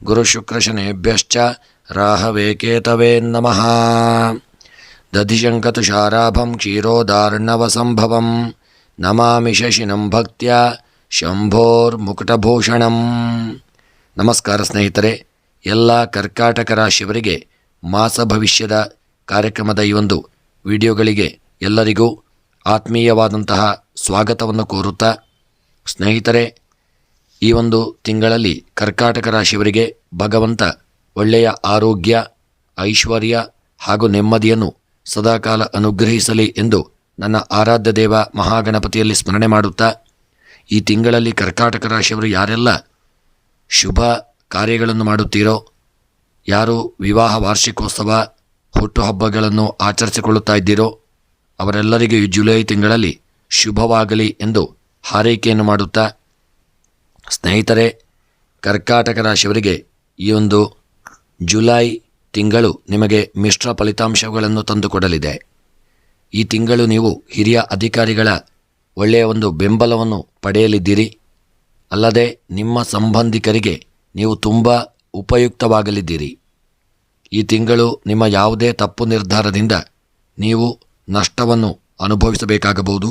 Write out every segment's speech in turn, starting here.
गुरुशुक्रशनेभ्यश्च Rahway केतवे नमः दधिशङ्कतुषाराभं क्षीरोदार्णवसम्भवं नमामि ಶಶಿನಂ ಭಕ್ತ್ಯ ಶಂಭೋರ್ಮುಕುಟಭೂಷಣಂ ನಮಸ್ಕಾರ ಸ್ನೇಹಿತರೆ ಎಲ್ಲ ಕರ್ಕಾಟಕ ರಾಶಿಯವರಿಗೆ ಮಾಸ ಭವಿಷ್ಯದ ಕಾರ್ಯಕ್ರಮದ ಈ ಒಂದು ವಿಡಿಯೋಗಳಿಗೆ ಎಲ್ಲರಿಗೂ ಆತ್ಮೀಯವಾದಂತಹ ಸ್ವಾಗತವನ್ನು ಕೋರುತ್ತಾ ಸ್ನೇಹಿತರೆ ಈ ಒಂದು ತಿಂಗಳಲ್ಲಿ ಕರ್ಕಾಟಕ ರಾಶಿಯವರಿಗೆ ಭಗವಂತ ಒಳ್ಳೆಯ ಆರೋಗ್ಯ, ಐಶ್ವರ್ಯ ಹಾಗೂ ನೆಮ್ಮದಿಯನ್ನು ಸದಾಕಾಲ ಅನುಗ್ರಹಿಸಲಿ ಎಂದು ನನ್ನ ಆರಾಧ್ಯ ದೇವ ಮಹಾಗಣಪತಿಯಲ್ಲಿ ಸ್ಮರಣೆ ಮಾಡುತ್ತಾ, ಈ ತಿಂಗಳಲ್ಲಿ ಕರ್ಕಾಟಕ ರಾಶಿಯವರು ಯಾರೆಲ್ಲ ಶುಭ ಕಾರ್ಯಗಳನ್ನು ಮಾಡುತ್ತೀರೋ, ಯಾರು ವಿವಾಹ ವಾರ್ಷಿಕೋತ್ಸವ, ಹುಟ್ಟುಹಬ್ಬಗಳನ್ನು ಆಚರಿಸಿಕೊಳ್ಳುತ್ತಾ ಇದ್ದೀರೋ, ಅವರೆಲ್ಲರಿಗೂ ಈ ಜುಲೈ ತಿಂಗಳಲ್ಲಿ ಶುಭವಾಗಲಿ ಎಂದು ಹಾರೈಕೆಯನ್ನು ಮಾಡುತ್ತಾ ಸ್ನೇಹಿತರೆ, ಕರ್ಕಾಟಕ ರಾಶಿಯವರಿಗೆ ಈ ಒಂದು ಜುಲೈ ತಿಂಗಳು ನಿಮಗೆ ಮಿಶ್ರ ಫಲಿತಾಂಶಗಳನ್ನು ತಂದುಕೊಡಲಿದೆ. ಈ ತಿಂಗಳು ನೀವು ಹಿರಿಯ ಅಧಿಕಾರಿಗಳ ಒಳ್ಳೆಯ ಒಂದು ಬೆಂಬಲವನ್ನು ಪಡೆಯಲಿದ್ದೀರಿ. ಅಲ್ಲದೆ ನಿಮ್ಮ ಸಂಬಂಧಿಕರಿಗೆ ನೀವು ತುಂಬ ಉಪಯುಕ್ತವಾಗಲಿದ್ದೀರಿ. ಈ ತಿಂಗಳು ನಿಮ್ಮ ಯಾವುದೇ ತಪ್ಪು ನಿರ್ಧಾರದಿಂದ ನೀವು ನಷ್ಟವನ್ನು ಅನುಭವಿಸಬೇಕಾಗಬಹುದು.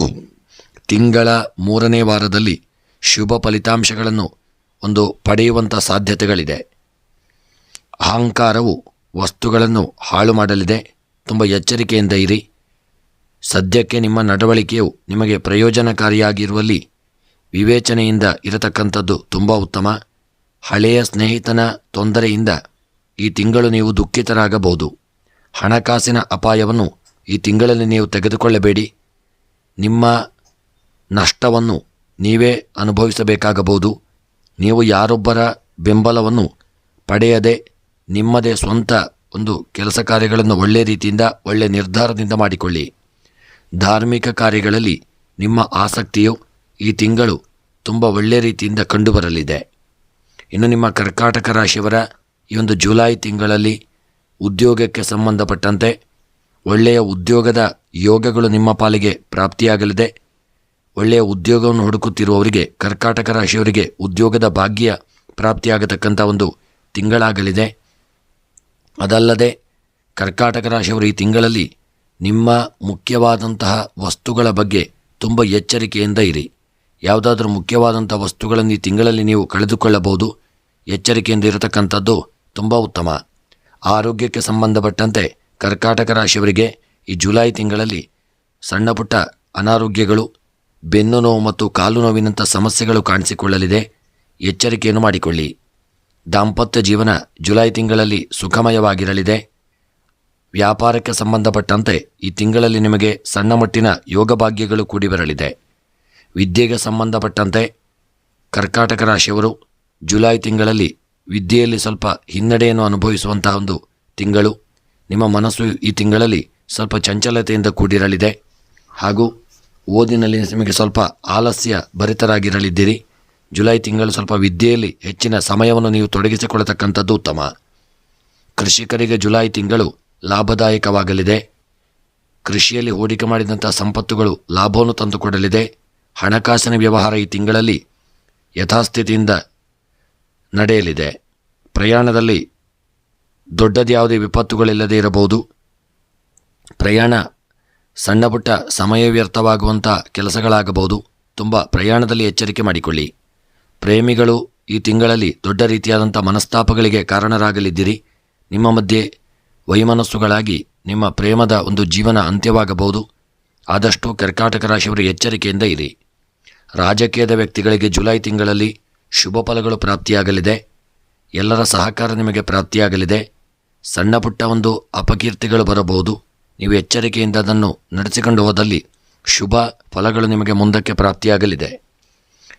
ತಿಂಗಳ ಮೂರನೇ ವಾರದಲ್ಲಿ ಶುಭ ಫಲಿತಾಂಶಗಳನ್ನು ಒಂದು ಪಡೆಯುವಂಥ ಸಾಧ್ಯತೆಗಳಿದೆ. ಅಹಂಕಾರವು ವಸ್ತುಗಳನ್ನು ಹಾಳು ಮಾಡಲಿದೆ. ತುಂಬ ಎಚ್ಚರಿಕೆಯಿಂದ ಇರಿ. ಸದ್ಯಕ್ಕೆ ನಿಮ್ಮ ನಡವಳಿಕೆಯು ನಿಮಗೆ ಪ್ರಯೋಜನಕಾರಿಯಾಗಿರುವಲ್ಲಿ ವಿವೇಚನೆಯಿಂದ ಇರತಕ್ಕಂಥದ್ದು ತುಂಬ ಉತ್ತಮ. ಹಳೆಯ ಸ್ನೇಹಿತನ ತೊಂದರೆಯಿಂದ ಈ ತಿಂಗಳು ನೀವು ದುಃಖಿತರಾಗಬಹುದು. ಹಣಕಾಸಿನ ಅಪಾಯವನ್ನು ಈ ತಿಂಗಳಲ್ಲಿ ನೀವು ತೆಗೆದುಕೊಳ್ಳಬೇಡಿ. ನಿಮ್ಮ ನಷ್ಟವನ್ನು ನೀವೇ ಅನುಭವಿಸಬೇಕಾಗಬಹುದು. ನೀವು ಯಾರೊಬ್ಬರ ಬೆಂಬಲವನ್ನು ಪಡೆಯದೆ ನಿಮ್ಮದೇ ಸ್ವಂತ ಒಂದು ಕೆಲಸ ಕಾರ್ಯಗಳನ್ನು ಒಳ್ಳೆಯ ರೀತಿಯಿಂದ ಒಳ್ಳೆಯ ನಿರ್ಧಾರದಿಂದ ಮಾಡಿಕೊಳ್ಳಿ. ಧಾರ್ಮಿಕ ಕಾರ್ಯಗಳಲ್ಲಿ ನಿಮ್ಮ ಆಸಕ್ತಿಯು ಈ ತಿಂಗಳು ತುಂಬ ಒಳ್ಳೆಯ ರೀತಿಯಿಂದ ಕಂಡುಬರಲಿದೆ. ಇನ್ನು ನಿಮ್ಮ ಕರ್ಕಾಟಕ ರಾಶಿಯವರ ಈ ಒಂದು ಜುಲೈ ತಿಂಗಳಲ್ಲಿ ಉದ್ಯೋಗಕ್ಕೆ ಸಂಬಂಧಪಟ್ಟಂತೆ ಒಳ್ಳೆಯ ಉದ್ಯೋಗದ ಯೋಗಗಳು ನಿಮ್ಮ ಪಾಲಿಗೆ ಪ್ರಾಪ್ತಿಯಾಗಲಿದೆ. ಒಳ್ಳೆಯ ಉದ್ಯೋಗವನ್ನು ಹುಡುಕುತ್ತಿರುವವರಿಗೆ, ಕರ್ಕಾಟಕ ರಾಶಿಯವರಿಗೆ ಉದ್ಯೋಗದ ಭಾಗ್ಯ ಪ್ರಾಪ್ತಿಯಾಗತಕ್ಕಂಥ ಒಂದು ತಿಂಗಳಾಗಲಿದೆ. ಅದಲ್ಲದೆ, ಕರ್ಕಾಟಕ ರಾಶಿಯವರು ಈ ತಿಂಗಳಲ್ಲಿ ನಿಮ್ಮ ಮುಖ್ಯವಾದಂತಹ ವಸ್ತುಗಳ ಬಗ್ಗೆ ತುಂಬ ಎಚ್ಚರಿಕೆಯಿಂದ ಇರಿ. ಯಾವುದಾದ್ರೂ ಮುಖ್ಯವಾದಂಥ ವಸ್ತುಗಳನ್ನು ಈ ತಿಂಗಳಲ್ಲಿ ನೀವು ಕಳೆದುಕೊಳ್ಳಬಹುದು. ಎಚ್ಚರಿಕೆಯಿಂದ ಇರತಕ್ಕಂಥದ್ದು ತುಂಬ ಉತ್ತಮ. ಆರೋಗ್ಯಕ್ಕೆ ಸಂಬಂಧಪಟ್ಟಂತೆ ಕರ್ಕಾಟಕ ರಾಶಿಯವರಿಗೆ ಈ ಜುಲೈ ತಿಂಗಳಲ್ಲಿ ಸಣ್ಣ ಪುಟ್ಟ ಅನಾರೋಗ್ಯಗಳು ಬೆನ್ನು ನೋವು ಮತ್ತು ಕಾಲು ನೋವಿನಂಥ ಸಮಸ್ಯೆಗಳು ಕಾಣಿಸಿಕೊಳ್ಳಲಿದೆ. ಎಚ್ಚರಿಕೆಯನ್ನು ಮಾಡಿಕೊಳ್ಳಿ. ದಾಂಪತ್ಯ ಜೀವನ ಜುಲೈ ತಿಂಗಳಲ್ಲಿ ಸುಖಮಯವಾಗಿರಲಿದೆ. ವ್ಯಾಪಾರಕ್ಕೆ ಸಂಬಂಧಪಟ್ಟಂತೆ ಈ ತಿಂಗಳಲ್ಲಿ ನಿಮಗೆ ಸಣ್ಣ ಮಟ್ಟಿನ ಯೋಗ ಭಾಗ್ಯಗಳು ಕೂಡಿ ಬರಲಿದೆ ವಿದ್ಯೆಗೆ ಸಂಬಂಧಪಟ್ಟಂತೆ ಕರ್ಕಾಟಕ ರಾಶಿಯವರು ಜುಲೈ ತಿಂಗಳಲ್ಲಿ ವಿದ್ಯೆಯಲ್ಲಿ ಸ್ವಲ್ಪ ಹಿನ್ನಡೆಯನ್ನು ಅನುಭವಿಸುವಂತಹ ಒಂದು ತಿಂಗಳು. ನಿಮ್ಮ ಮನಸ್ಸು ಈ ತಿಂಗಳಲ್ಲಿ ಸ್ವಲ್ಪ ಚಂಚಲತೆಯಿಂದ ಕೂಡಿರಲಿದೆ. ಹಾಗೂ ಓದಿನಲ್ಲಿ ನಿಮಗೆ ಸ್ವಲ್ಪ ಆಲಸ್ಯ ಭರಿತರಾಗಿರಲಿದ್ದೀರಿ. ಜುಲೈ ತಿಂಗಳು ಸ್ವಲ್ಪ ವಿದ್ಯೆಯಲ್ಲಿ ಹೆಚ್ಚಿನ ಸಮಯವನ್ನು ನೀವು ತೊಡಗಿಸಿಕೊಳ್ಳತಕ್ಕಂಥದ್ದು ಉತ್ತಮ. ಕೃಷಿಕರಿಗೆ ಜುಲೈ ತಿಂಗಳು ಲಾಭದಾಯಕವಾಗಲಿದೆ. ಕೃಷಿಯಲ್ಲಿ ಹೂಡಿಕೆ ಮಾಡಿದಂಥ ಸಂಪತ್ತುಗಳು ಲಾಭವನ್ನು ತಂದುಕೊಡಲಿದೆ. ಹಣಕಾಸಿನ ವ್ಯವಹಾರ ಈ ತಿಂಗಳಲ್ಲಿ ಯಥಾಸ್ಥಿತಿಯಿಂದ ನಡೆಯಲಿದೆ. ಪ್ರಯಾಣದಲ್ಲಿ ದೊಡ್ಡದ್ಯಾವುದೇ ವಿಪತ್ತುಗಳಿಲ್ಲದೆ ಇರಬಹುದು. ಪ್ರಯಾಣ ಸಣ್ಣ ಪುಟ್ಟ ಸಮಯ ವ್ಯರ್ಥವಾಗುವಂಥ ಕೆಲಸಗಳಾಗಬಹುದು. ತುಂಬ ಪ್ರಯಾಣದಲ್ಲಿ ಎಚ್ಚರಿಕೆ ಮಾಡಿಕೊಳ್ಳಿ. ಪ್ರೇಮಿಗಳು ಈ ತಿಂಗಳಲ್ಲಿ ದೊಡ್ಡ ರೀತಿಯಾದಂಥ ಮನಸ್ತಾಪಗಳಿಗೆ ಕಾರಣರಾಗಲಿದ್ದೀರಿ. ನಿಮ್ಮ ಮಧ್ಯೆ ವೈಮನಸ್ಸುಗಳಾಗಿ ನಿಮ್ಮ ಪ್ರೇಮದ ಒಂದು ಜೀವನ ಅಂತ್ಯವಾಗಬಹುದು. ಆದಷ್ಟು ಕರ್ಕಾಟಕ ರಾಶಿಯವರು ಎಚ್ಚರಿಕೆಯಿಂದ ಇರಿ. ರಾಜಕೀಯದ ವ್ಯಕ್ತಿಗಳಿಗೆ ಜುಲೈ ತಿಂಗಳಲ್ಲಿ ಶುಭ ಫಲಗಳು ಪ್ರಾಪ್ತಿಯಾಗಲಿದೆ. ಎಲ್ಲರ ಸಹಕಾರ ನಿಮಗೆ ಪ್ರಾಪ್ತಿಯಾಗಲಿದೆ. ಸಣ್ಣ ಪುಟ್ಟ ಒಂದು ಅಪಕೀರ್ತಿಗಳು ಬರಬಹುದು. ನೀವು ಎಚ್ಚರಿಕೆಯಿಂದ ಅದನ್ನು ನಡೆಸಿಕೊಂಡು ಹೋದಲ್ಲಿ ಶುಭ ಫಲಗಳು ನಿಮಗೆ ಮುಂದಕ್ಕೆ ಪ್ರಾಪ್ತಿಯಾಗಲಿದೆ.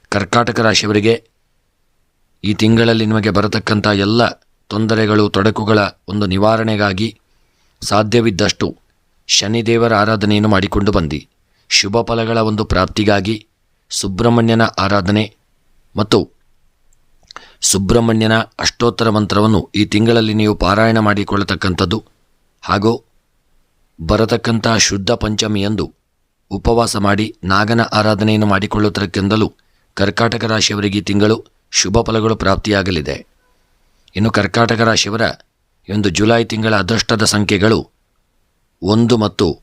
ಕರ್ಕಾಟಕ ರಾಶಿಯವರಿಗೆ ಈ ತಿಂಗಳಲ್ಲಿ ನಿಮಗೆ ಬರತಕ್ಕಂಥ ಎಲ್ಲ ತೊಂದರೆಗಳು, ತೊಡಕುಗಳ ಒಂದು ನಿವಾರಣೆಗಾಗಿ ಸಾಧ್ಯವಿದ್ದಷ್ಟು ಶನಿದೇವರ ಆರಾಧನೆಯನ್ನು ಮಾಡಿಕೊಂಡು ಬಂದಿ. ಶುಭ ಫಲಗಳ ಒಂದು ಪ್ರಾಪ್ತಿಗಾಗಿ ಸುಬ್ರಹ್ಮಣ್ಯನ ಆರಾಧನೆ ಮತ್ತು ಸುಬ್ರಹ್ಮಣ್ಯನ ಅಷ್ಟೋತ್ತರ ಮಂತ್ರವನ್ನು ಈ ತಿಂಗಳಲ್ಲಿ ನೀವು ಪಾರಾಯಣ ಮಾಡಿಕೊಳ್ಳತಕ್ಕಂಥದ್ದು ಹಾಗೂ ಬರತಕ್ಕಂಥ ಶುದ್ಧ ಪಂಚಮಿಯಂದು ಉಪವಾಸ ಮಾಡಿ ನಾಗನ ಆರಾಧನೆಯನ್ನು ಮಾಡಿಕೊಳ್ಳುವುದಕ್ಕೆಂದಲೂ ಕರ್ಕಾಟಕ ರಾಶಿಯವರಿಗೆ ಈ ತಿಂಗಳು ಶುಭ ಫಲಗಳು ಪ್ರಾಪ್ತಿಯಾಗಲಿದೆ. ಇನ್ನು ಕರ್ಕಾಟಕ ರಾಶಿಯವರ ಒಂದು ಜುಲೈ ತಿಂಗಳ ಅದೃಷ್ಟದ ಸಂಖ್ಯೆಗಳು ಒಂದು ಮತ್ತು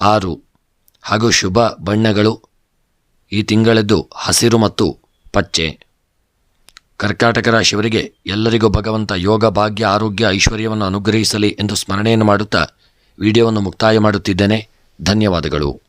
ಆರು. ಹಾಗೂ ಶುಭ ಬಣ್ಣಗಳು ಈ ತಿಂಗಳದ್ದು ಹಸಿರು ಮತ್ತು ಪಚ್ಚೆ. ಕರ್ಕಾಟಕ ರಾಶಿಯವರಿಗೆ ಎಲ್ಲರಿಗೂ ಭಗವಂತ ಯೋಗ, ಭಾಗ್ಯ, ಆರೋಗ್ಯ, ಐಶ್ವರ್ಯವನ್ನು ಅನುಗ್ರಹಿಸಲಿ ಎಂದು ಸ್ಮರಣೆಯನ್ನು ಮಾಡುತ್ತಾ ವಿಡಿಯೋವನ್ನು ಮುಕ್ತಾಯ ಮಾಡುತ್ತಿದ್ದೇನೆ. ಧನ್ಯವಾದಗಳು.